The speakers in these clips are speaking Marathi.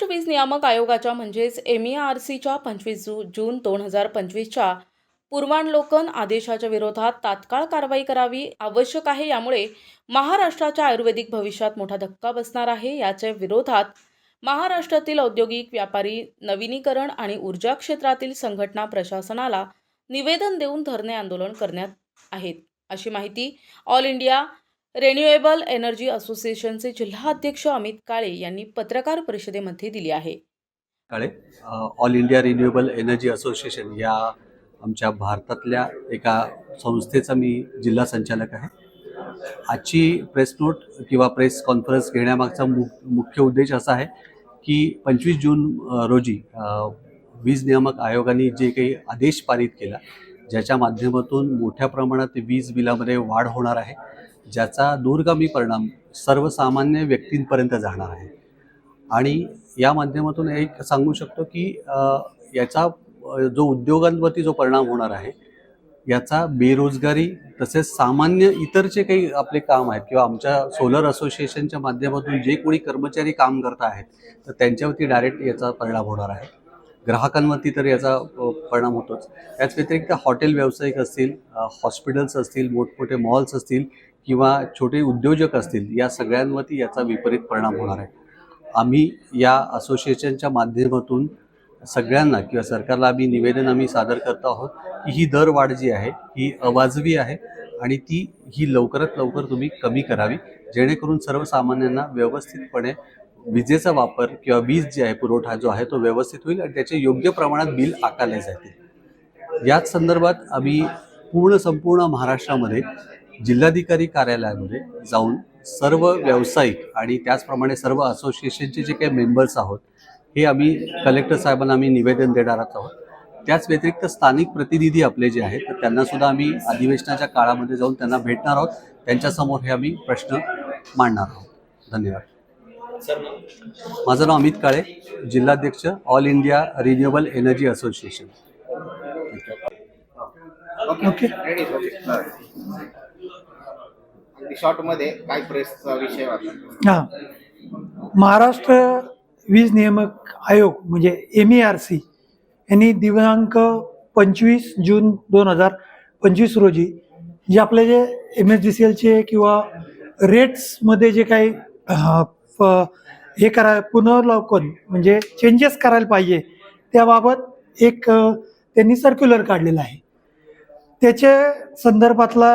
महाराष्ट्र वीज नियामक आयोगाच्या म्हणजेच एम ई आर सीच्या पंचवीस जू जून दोन हजार पंचवीसच्या पूर्वानलोकन आदेशाच्या विरोधात तात्काळ कारवाई करावी आवश्यक आहे यामुळे महाराष्ट्राच्या आयुर्वेदिक भविष्यात मोठा धक्का बसणार आहे. याच्या विरोधात महाराष्ट्रातील औद्योगिक व्यापारी नवीनीकरण आणि ऊर्जा क्षेत्रातील संघटना प्रशासनाला निवेदन देऊन धरणे आंदोलन करण्यात आहेत. अशी माहिती ऑल इंडिया रेन्युएबल एनर्जी असोसिएशनचे जिल्हा अध्यक्ष अमित काळे यांनी पत्रकार परिषदेमध्ये दिली आहे. Kale all India renewable energy association या आमच्या भारतातल्या एका संस्थेचा मी जिल्हा संचालक आहे. आजची प्रेस नोट किंवा प्रेस कॉन्फरन्स घेण्यामागचा मु मुख्य उद्देश असा आहे की पंचवीस जून रोजी वीज नियामक आयोगाने जे काही आदेश पारित केला ज्याच्या माध्यमातून मोठ्या प्रमाणात वीज बिलामध्ये वाढ होणार आहे. ज्याचा दूरगामी परिणाम सर्वसामान्य व्यक्तींपर्यंत जाणार आहे. आणि या माध्यमातून एक सांगू शकतो की याचा जो उद्योगांवरती जो परिणाम होणार आहे याचा बेरोजगारी तसेच सामान्य इतर जे काही आपले काम आहेत किंवा आमच्या सोलर असोसिएशनच्या माध्यमातून जे कोणी कर्मचारी काम करत आहेत तर त्यांच्यावरती डायरेक्ट याचा परिणाम होणार आहे. ग्राहकांवरती तर याचा परिणाम होतोच. त्याच व्यतिरिक्त हॉटेल व्यावसायिक असतील हॉस्पिटल्स असतील मोठमोठे मॉल्स असतील किंवा छोटे उद्योजक असतील या सगळ्यांवरती याचा विपरीत परिणाम होणार आहे. आम्ही या असोसिएशनच्या माध्यमातून सगळ्यांना किंवा सरकारला आम्ही निवेदन आम्ही सादर करत आहोत की ही दरवाढ जी आहे ही अवाजवी आहे आणि ती ही लवकरात लवकर तुम्ही कमी करावी जेणेकरून सर्वसामान्यांना व्यवस्थितपणे विजेचा वापर किंवा वीज जी आहे पुरवठा जो आहे तो व्यवस्थित होईल आणि त्याचे योग्य प्रमाणात बिल आकारले जातील. याच संदर्भात आम्ही पूर्ण संपूर्ण महाराष्ट्रामध्ये जिल्हाधिकारी कार्यालयामध्ये जाऊन सर्व व्यावसायिक आणि त्याचप्रमाणे सर्व असोसिएशनचे जे काही मेंबर्स आहोत हे आम्ही कलेक्टर साहेबांना आम्ही निवेदन देणार आहोत. त्याच व्यतिरिक्त स्थानिक प्रतिनिधी आपले जे आहेत तर त्यांनासुद्धा आम्ही अधिवेशनाच्या काळामध्ये जाऊन त्यांना भेटणार आहोत. त्यांच्यासमोर हे आम्ही प्रश्न मांडणार आहोत. धन्यवाद. माझं नाव अमित काळे जिल्हाध्यक्ष all India renewable energy association. Okay ready शॉर्टमध्ये काय प्रेसचा विषय हां. महाराष्ट्र वीज नियामक आयोग म्हणजे एम ई आर सी यांनी दिनांक पंचवीस जून दोन हजार पंचवीस रोजी जे आपले जे एम एस डी सी एलचे किंवा रेट्समध्ये जे काही हे करा पुनर्वलोकन म्हणजे चेंजेस करायला पाहिजे. त्याबाबत एक त्यांनी सर्क्युलर काढलेलं आहे. त्याच्या संदर्भातला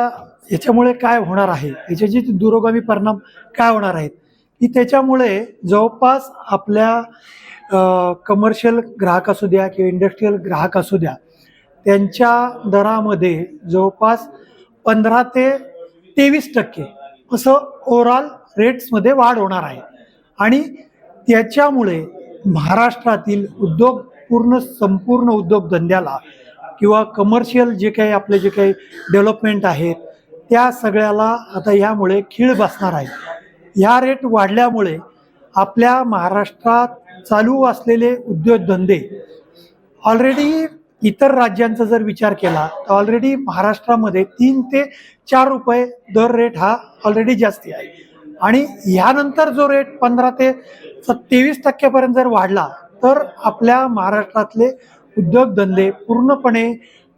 याच्यामुळे काय होणार आहे? याच्याचे दुरोगामी परिणाम काय होणार आहेत? की त्याच्यामुळे जवळपास आपल्या कमर्शियल ग्राहक असू द्या किंवा इंडस्ट्रीयल ग्राहक असू द्या त्यांच्या दरामध्ये जवळपास पंधरा ते तेवीस टक्के असं ओव्हरऑल रेट्समध्ये वाढ होणार आहे. आणि त्याच्यामुळे महाराष्ट्रातील उद्योग पूर्ण संपूर्ण उद्योगधंद्याला किंवा कमर्शियल जे काही आपले जे काही डेव्हलपमेंट आहेत त्या सगळ्याला आता ह्यामुळे खीळ बसणार आहे. ह्या रेट वाढल्यामुळे आपल्या महाराष्ट्रात चालू असलेले उद्योगधंदे ऑलरेडी इतर राज्यांचा जर विचार केला तर ऑलरेडी महाराष्ट्रामध्ये तीन ते चार रुपये दर रेट हा ऑलरेडी जास्ती आहे. आणि ह्यानंतर जो रेट पंधरा ते तेवीस टक्क्यापर्यंत जर वाढला तर आपल्या महाराष्ट्रातले उद्योगधंदे पूर्णपणे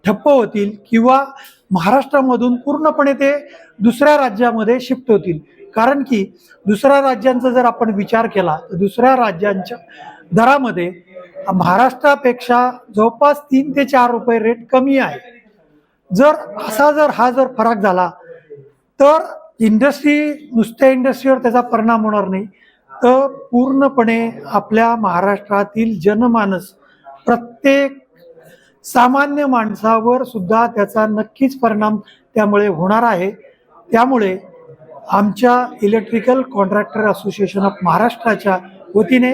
ठप्प होतील किंवा महाराष्ट्रामधून पूर्णपणे ते दुसऱ्या राज्यामध्ये शिफ्ट होतील. कारण की दुसऱ्या राज्यांचा जर आपण विचार केला तर दुसऱ्या राज्यांच्या दरामध्ये महाराष्ट्रापेक्षा जवळपास तीन ते चार रुपये रेट कमी आहे. जर असा जर हा जर फरक झाला तर इंडस्ट्री नुसत्या इंडस्ट्रीवर त्याचा परिणाम होणार नाही. तर पूर्णपणे आपल्या महाराष्ट्रातील जनमानस प्रत्येक सामान्य माणसावर सुद्धा त्याचा नक्कीच परिणाम त्यामुळे होणार आहे. त्यामुळे आमच्या इलेक्ट्रिकल कॉन्ट्रॅक्टर असोसिएशन ऑफ महाराष्ट्राच्या वतीने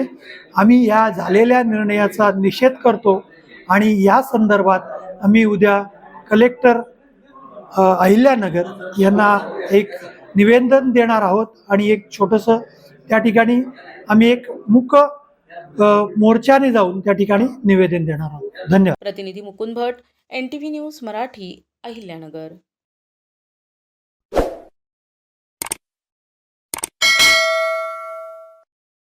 आम्ही या झालेल्या निर्णयाचा निषेध करतो आणि या संदर्भात आम्ही उद्या कलेक्टर अहिल्यानगर यांना एक निवेदन देणार आहोत आणि एक छोटंसं त्या ठिकाणी आम्ही एक मुक मोर्चाने जाऊन त्या ठिकाणी निवेदन देणार आहोत. धन्यवाद. प्रतिनिधी मुकुंद भट एन न्यूज मराठी अहिल्यानगर.